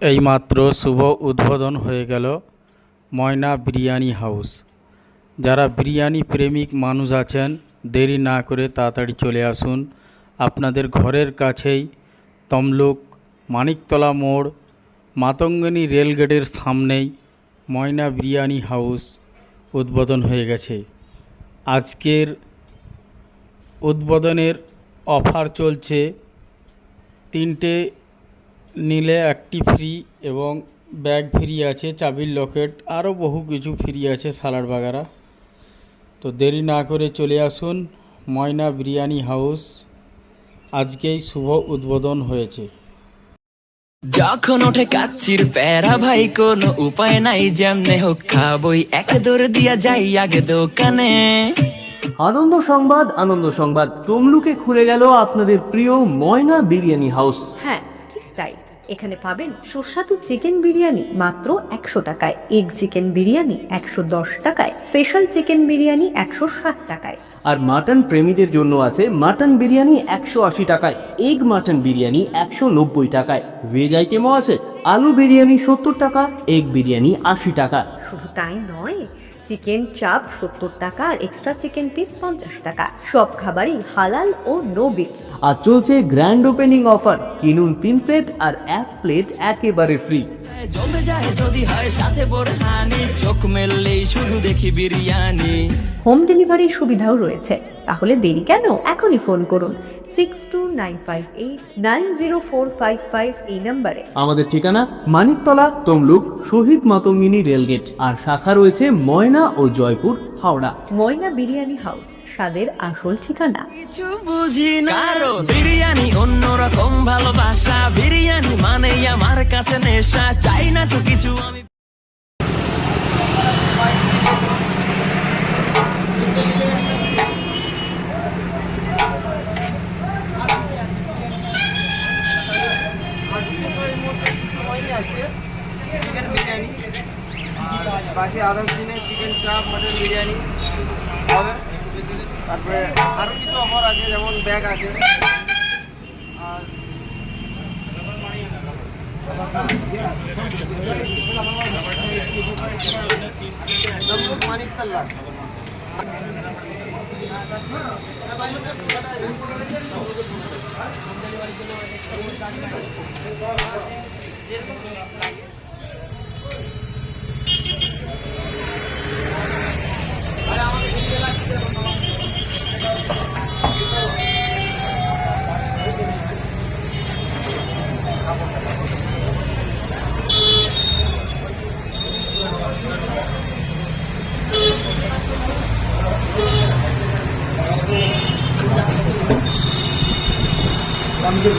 এইমাত্র শুভ উদ্বোধন হয়ে গেল ময়না বিরিয়ানি হাউস। যারা বিরিয়ানি প্রেমিক মানুষ আছেন, দেরি না করে তাড়াতাড়ি চলে আসুন। আপনাদের ঘরের কাছেই তমলুক, মানিকতলা মোড়, মাতঙ্গিনী রেলগেটের সামনেই ময়না বিরিয়ানি হাউস উদ্বোধন হয়ে গেছে। আজকের উদ্বোধনের অফার চলছে তিনটে নিলে একটি ফ্রি এবং ব্যাগ ফ্রি আছে চাবির লকেট আরও বহু কিছু ফ্রি আছে সালাড বাগারা। তো দেরি না করে চলে আসুন ময়না বিরিয়ানি হাউস আজকেই শুভ উদ্বোধন হয়েছে। যখন ওঠে কাচ্চির প্যারা ভাই কোনো উপায় নাই যেমনে হোক খাবই। এক দৌড় দিয়া যাই আগে দোকানে। আনন্দ সংবাদ আনন্দ সংবাদ। তমলুকে খুলে গেল আপনাদের প্রিয় ময়না বিরিয়ানি হাউস হ্যাঁ এখানে পাবেন সুস্বাদু চিকেন বিরিয়ানি মাত্র একশো টাকায়। এগ চিকেন বিরিয়ানি একশো দশ টাকায়। স্পেশাল চিকেন বিরিয়ানি একশো ষাট টাকায়। আর মাটন প্রেমীদের জন্য আছে মাটন বিরিয়ানি একশো আশি টাকায়। এগ মাটন বিরিয়ানি একশো নব্বই টাকায়। ভেজ আইটেমও আছে। আলু বিরিয়ানি সত্তর টাকা, এগ বিরিয়ানি আশি টাকা শুধু তাই নয়, চিকেন চাপ সত্তর টাকা আর এক্সট্রা চিকেন পিস পঞ্চাশ টাকা। সব খাবারই হালাল ও নো বিল আর চলছে গ্র্যান্ড ওপেনিং অফার কিনুন তিন প্লেট আর এক প্লেট একেবারে ফ্রি জমে যায় যদি হয় সাথে বোরহানি। চোখ মেললেই শুধু দেখি বিরিয়ানি। হোম ডেলিভারির সুবিধাও রয়েছে। তাহলে দেরি কেন? এখনই ফোন করুন। Six two nine five eight nine zero four five five এই নম্বরে আমাদের ঠিকানা মানিকতলা তমলুক শহীদ মাতঙ্গিনী রেলগেট। আর শাখা রয়েছে ময়না ও জয়পুর হাওড়া। ময়না বিরিয়ানি হাউস স্বাদের আসল ঠিকানা। কিছু বুঝি না। বিরিয়ানি অন্যরকম ভালোবাসা। বিরিয়ানি মানেই আমার কাছে চিকেন বিরিয়ানি। আর বাকি আদার্স দিনে চিকেন চাপ মটন বিরিয়ানি হবে। তারপরে আরও কিছু অফার আছে, যেমন ব্যাগ আছে। আর তমলুক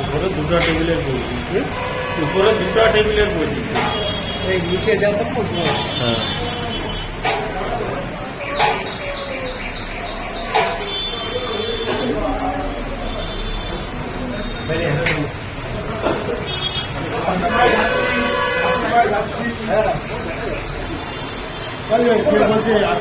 উপরে দুটো টেবিলের বলছি উপরে দুটো টেবিলের বলছি এই নিচে যাব হ্যাঁ।